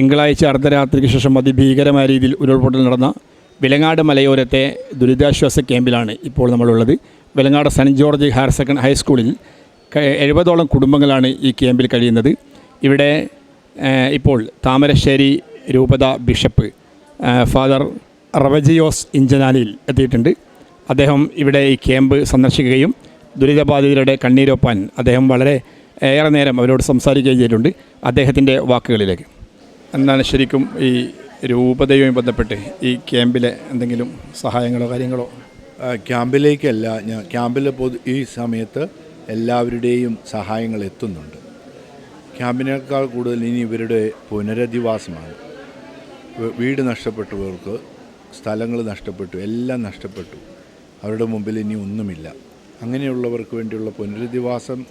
തിങ്കളാഴ്ച അർദ്ധരാത്രിക്ക് ശേഷം അതിഭീകരമായ രീതിയിൽ ഉരുൾപൊട്ടൽ നടന്ന വിലങ്ങാട് മലയോരത്തെ ദുരിതാശ്വാസ ക്യാമ്പിലാണ് ഇപ്പോൾ നമ്മളുള്ളത്. Vilangad Saint George higher secondary ഹൈസ്കൂളിൽ എഴുപതോളം കുടുംബങ്ങളാണ് ഈ ക്യാമ്പിൽ കഴിയുന്നത്. ഇവിടെ ഇപ്പോൾ താമരശ്ശേരി രൂപത ബിഷപ്പ് ഫാദർ റവജിയോസ് ഇഞ്ചനാലിയിൽ എത്തിയിട്ടുണ്ട്. അദ്ദേഹം ഇവിടെ ഈ ക്യാമ്പ് സന്ദർശിക്കുകയും ദുരിതബാധിതരുടെ കണ്ണീരൊപ്പാൻ അദ്ദേഹം വളരെ ഏറെ നേരം അവരോട് സംസാരിക്കുകയും ചെയ്തിട്ടുണ്ട്. അദ്ദേഹത്തിന്റെ വാക്കുകളിലേക്ക്. എന്താണ് ശരിക്കും ഈ രൂപതയുമായി ബന്ധപ്പെട്ട് ഈ ക്യാമ്പിലെ എന്തെങ്കിലും സഹായങ്ങളോ കാര്യങ്ങളോ? ക്യാമ്പിലേക്കല്ല. ഞാൻ ക്യാമ്പിൽ പൊതു ഈ സമയത്ത് എല്ലാവരുടെയും സഹായങ്ങൾ എത്തുന്നുണ്ട്. ക്യാമ്പിനേക്കാൾ കൂടുതൽ ഇനി ഇവരുടെ പുനരധിവാസമാണ്. വീട് നഷ്ടപ്പെട്ടവർക്ക് സ്ഥലങ്ങൾ നഷ്ടപ്പെട്ടു എല്ലാം നഷ്ടപ്പെട്ടു. അവരുടെ മുമ്പിൽ ഇനി ഒന്നുമില്ല. അങ്ങനെയുള്ളവർക്ക് വേണ്ടിയുള്ള പുനരധിവാസം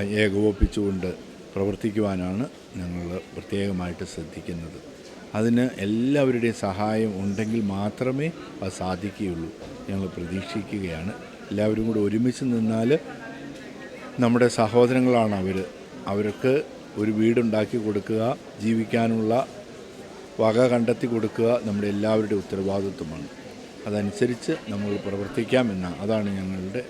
ഏകോപിപ്പിച്ചുകൊണ്ട് പ്രവർത്തിക്കുവാനാണ് ഞങ്ങൾ പ്രത്യേകമായിട്ട് ശ്രദ്ധിക്കുന്നത്. അതിന് എല്ലാവരുടെയും സഹായം ഉണ്ടെങ്കിൽ മാത്രമേ അത് സാധിക്കുകയുള്ളൂ. ഞങ്ങൾ പ്രതീക്ഷിക്കുകയാണ്. എല്ലാവരും കൂടെ ഒരുമിച്ച് നിന്നാൽ നമ്മുടെ സഹോദരങ്ങളാണ് അവർ അവർക്ക് ഒരു വീടുണ്ടാക്കി കൊടുക്കുക ജീവിക്കാനുള്ള വക കണ്ടെത്തി കൊടുക്കുക നമ്മുടെ എല്ലാവരുടെയും ഉത്തരവാദിത്വമാണ്. അതനുസരിച്ച് നമ്മൾ പ്രവർത്തിക്കാമെന്ന അതാണ് ഞങ്ങളുടെ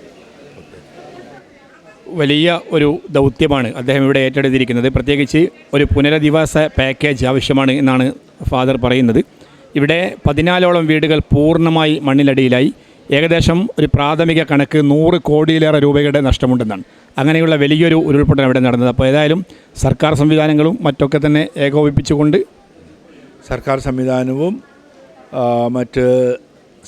വലിയ ഒരു ദൗത്യമാണ് അദ്ദേഹം ഇവിടെ ഏറ്റെടുത്തിരിക്കുന്നത്. പ്രത്യേകിച്ച് ഒരു പുനരധിവാസ പാക്കേജ് ആവശ്യമാണ് എന്നാണ് ഫാദർ പറയുന്നത്. ഇവിടെ പതിനാലോളം വീടുകൾ പൂർണമായി മണ്ണിലടിയിലായി. ഏകദേശം ഒരു പ്രാഥമിക കണക്ക് നൂറ് കോടിയിലേറെ രൂപയുടെ നഷ്ടമുണ്ടെന്നാണ്. അങ്ങനെയുള്ള വലിയൊരു ഉരുൾപൊട്ടൽ അവിടെ നടന്നത്. അപ്പോൾ ഏതായാലും സർക്കാർ സംവിധാനങ്ങളും മറ്റൊക്കെ തന്നെ ഏകോപിപ്പിച്ചുകൊണ്ട് സർക്കാർ സംവിധാനവും മറ്റ്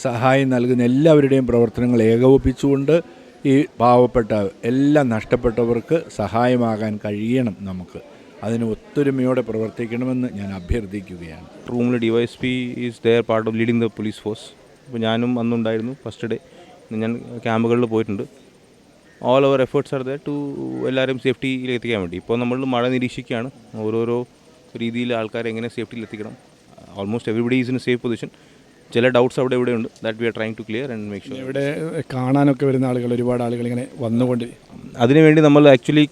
സഹായം നൽകുന്ന എല്ലാവരുടെയും പ്രവർത്തനങ്ങൾ ഏകോപിപ്പിച്ചുകൊണ്ട് ഈ പാവപ്പെട്ട എല്ലാം നഷ്ടപ്പെട്ടവർക്ക് സഹായമാകാൻ കഴിയണം നമുക്ക്. അതിന് ഒത്തൊരുമയോടെ പ്രവർത്തിക്കണമെന്ന് ഞാൻ അഭ്യർത്ഥിക്കുകയാണ്. റൂമിൽ D Y S P is there part of leading the police force അപ്പോൾ ഞാനും അന്നുണ്ടായിരുന്നു ഫസ്റ്റ് ഡേ ഞാൻ ക്യാമ്പുകളിൽ പോയിട്ടുണ്ട്. All our efforts are the to എല്ലാവരും സേഫ്റ്റിയിൽ എത്തിക്കാൻ വേണ്ടി. ഇപ്പോൾ നമ്മൾ മഴ നിരീക്ഷിക്കുകയാണ്. ഓരോരോ രീതിയിൽ ആൾക്കാരെ എങ്ങനെ സേഫ്റ്റിയിൽ എത്തിക്കണം. Almost everybody is in safe position ചില ഡൗട്ട്സ് അവിടെ ഇവിടെ ഉണ്ട് that we are trying to clear and make sure ഇവിടെ കാണാനൊക്കെ വരുന്ന ആളുകൾ ഒരുപാട് ആളുകൾ ഇങ്ങനെ വന്നുകൊണ്ട്. അതിനുവേണ്ടി നമ്മൾ ആക്ച്വലി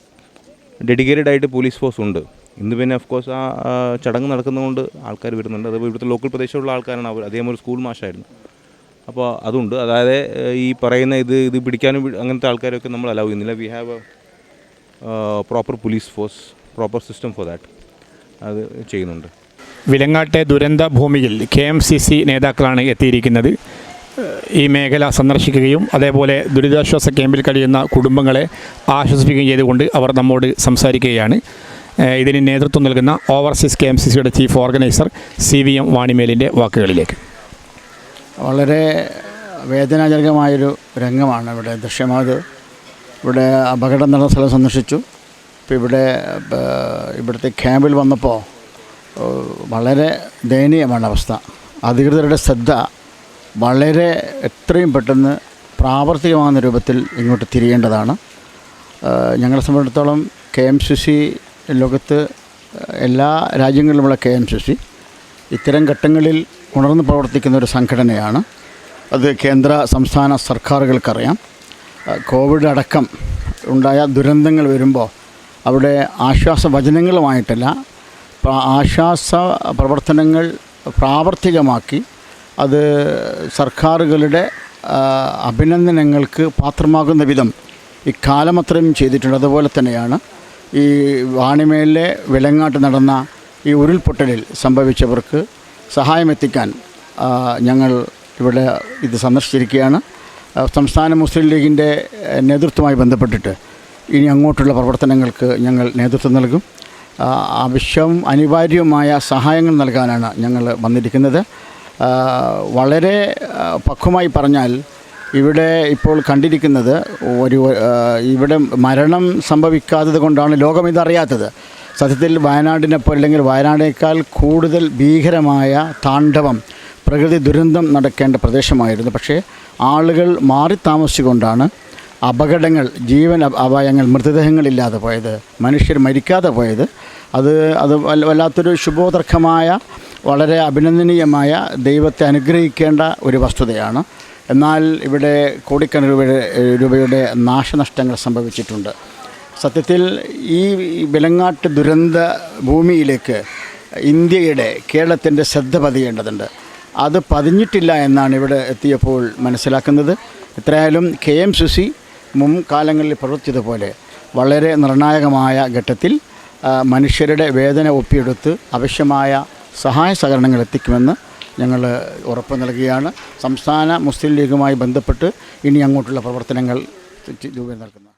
ഡെഡിക്കേറ്റഡ് ആയിട്ട് പോലീസ് ഫോഴ്സ് ഉണ്ട്. ഇന്ന് പിന്നെ ഓഫ് കോഴ്സ് ആ ചടങ്ങ് നടക്കുന്നതുകൊണ്ട് ആൾക്കാർ വരുന്നുണ്ട്. അത് ഇവിടുത്തെ ലോക്കൽ പ്രദേശമുള്ള ആൾക്കാരാണ് അവർ. അദ്ദേഹം ഒരു സ്കൂൾ മാഷായിരുന്നു അപ്പോൾ അതുണ്ട്. അതായത് ഈ പറയുന്ന ഇത് ഇത് പിടിക്കാനും അങ്ങനത്തെ ആൾക്കാരൊക്കെ നമ്മൾ അലൗ ചെയ്യുന്നില്ല. We have a proper police force proper system for that അത് ചെയ്യുന്നുണ്ട്. വിലങ്ങാട്ടെ ദുരന്ത ഭൂമിയിൽ കെ എം സി സി നേതാക്കളാണ് എത്തിയിരിക്കുന്നത്. ഈ മേഖല സന്ദർശിക്കുകയും അതേപോലെ ദുരിതാശ്വാസ ക്യാമ്പിൽ കഴിയുന്ന കുടുംബങ്ങളെ ആശ്വസിപ്പിക്കുകയും ചെയ്തുകൊണ്ട് അവർ നമ്മോട് സംസാരിക്കുകയാണ്. ഇതിന് നേതൃത്വം നൽകുന്ന ഓവർസീസ് കെ എം സി സിയുടെ chief organiser C V M വാണിമേലിന്റെ വാക്കുകളിലേക്ക്. വളരെ വേദനാജനകമായൊരു രംഗമാണ് ഇവിടെ ദൃശ്യമായത് ഇവിടെ അപകടം നടന്ന സ്ഥലം സന്ദർശിച്ചു. ഇപ്പോൾ ഇവിടെ ഇവിടുത്തെ ക്യാമ്പിൽ വന്നപ്പോൾ വളരെ ദയനീയമാണ് അവസ്ഥ. അധികൃതരുടെ ശ്രദ്ധ വളരെ എത്രയും പെട്ടെന്ന് പ്രാവർത്തികമാകുന്ന രൂപത്തിൽ ഇങ്ങോട്ട് തിരിയേണ്ടതാണ്. ഞങ്ങളെ സംബന്ധിച്ചിടത്തോളം കെ എം സി സി ലോകത്ത് എല്ലാ രാജ്യങ്ങളിലുമുള്ള കെ എം സി സി ഇത്തരം ഘട്ടങ്ങളിൽ ഉണർന്നു പ്രവർത്തിക്കുന്ന ഒരു സംഘടനയാണ്. അത് കേന്ദ്ര സംസ്ഥാന സർക്കാരുകൾക്കറിയാം. കോവിഡ് അടക്കം ഉണ്ടായ ദുരന്തങ്ങൾ വരുമ്പോൾ അവിടെ ആശ്വാസ വചനങ്ങളുമായിട്ടല്ല ആശ്വാസ പ്രവർത്തനങ്ങൾ പ്രാവർത്തികമാക്കി അത് സർക്കാരുകളുടെ അഭിനന്ദനങ്ങൾക്ക് പാത്രമാകുന്ന വിധം ഇക്കാലമത്രയും ചെയ്തിട്ടുണ്ട്. അതുപോലെ തന്നെയാണ് ഈ വാണിമേലിലെ വിലങ്ങാട്ട് നടന്ന ഈ ഉരുൾപൊട്ടലിൽ സംഭവിച്ചവർക്ക് സഹായമെത്തിക്കാൻ ഞങ്ങൾ ഇവിടെ ഇത് സന്ദർശിച്ചിരിക്കുകയാണ്. സംസ്ഥാന മുസ്ലിം ലീഗിന്റെ നേതൃത്വമായി ബന്ധപ്പെട്ടിട്ട് ഇനി അങ്ങോട്ടുള്ള പ്രവർത്തനങ്ങൾക്ക് ഞങ്ങൾ നേതൃത്വം നൽകും. ആ, ആവശ്യം അനിവാര്യമായ സഹായങ്ങൾ നൽകാനാണ് ഞങ്ങൾ വന്നിരിക്കുന്നത്. വളരെ പക്വമായി പറഞ്ഞാൽ ഇവിടെ ഇപ്പോൾ കണ്ടിരിക്കുന്നത് ഒരു ഇവിടെ മരണം സംഭവിക്കാത്തത് കൊണ്ടാണ് ലോകം ഇതറിയാത്തത് സത്യത്തിൽ വയനാടിനെപ്പോൾ അല്ലെങ്കിൽ വയനാടിനേക്കാൾ കൂടുതൽ ഭീകരമായ താണ്ഡവം പ്രകൃതി ദുരന്തം നടക്കേണ്ട പ്രദേശമായിരുന്നു. പക്ഷേ ആളുകൾ മാറി താമസിച്ചുകൊണ്ടാണ് അപകടങ്ങൾ ജീവൻ അപ- അപായങ്ങൾ മൃതദേഹങ്ങളില്ലാതെ പോയത് മനുഷ്യർ മരിക്കാതെ പോയത് അത് അത് വല്ലാത്തൊരു ശുഭോദർക്കമായ വളരെ അഭിനന്ദനീയമായ ദൈവത്തെ അനുഗ്രഹിക്കേണ്ട ഒരു വസ്തുതയാണ്. എന്നാൽ ഇവിടെ കോടിക്കണക്കിന് രൂപയുടെ രൂപയുടെ നാശനഷ്ടങ്ങൾ സംഭവിച്ചിട്ടുണ്ട്. സത്യത്തിൽ ഈ വിലങ്ങാട്ട് ദുരന്ത ഭൂമിയിലേക്ക് ഇന്ത്യയുടെ കേരളത്തിന്റെ ശ്രദ്ധ പതിയേണ്ടതുണ്ട്. അത് പതിഞ്ഞിട്ടില്ല എന്നാണ് ഇവിടെ എത്തിയപ്പോൾ മനസ്സിലാക്കുന്നത്. എത്രയായാലും കെ എം സുസി മുൻകാലങ്ങളിൽ പ്രവർത്തിച്ചതുപോലെ വളരെ നിർണായകമായ ഘട്ടത്തിൽ മനുഷ്യരുടെ വേദന ഒപ്പിയെടുത്ത് ആവശ്യമായ സഹായ സഹകരണങ്ങൾ എത്തിക്കുമെന്ന് ഞങ്ങൾ ഉറപ്പ് നൽകുകയാണ്. സംസ്ഥാന മുസ്ലിം ലീഗുമായി ബന്ധപ്പെട്ട് ഇനി അങ്ങോട്ടുള്ള പ്രവർത്തനങ്ങൾ രൂപം നൽകുന്നത്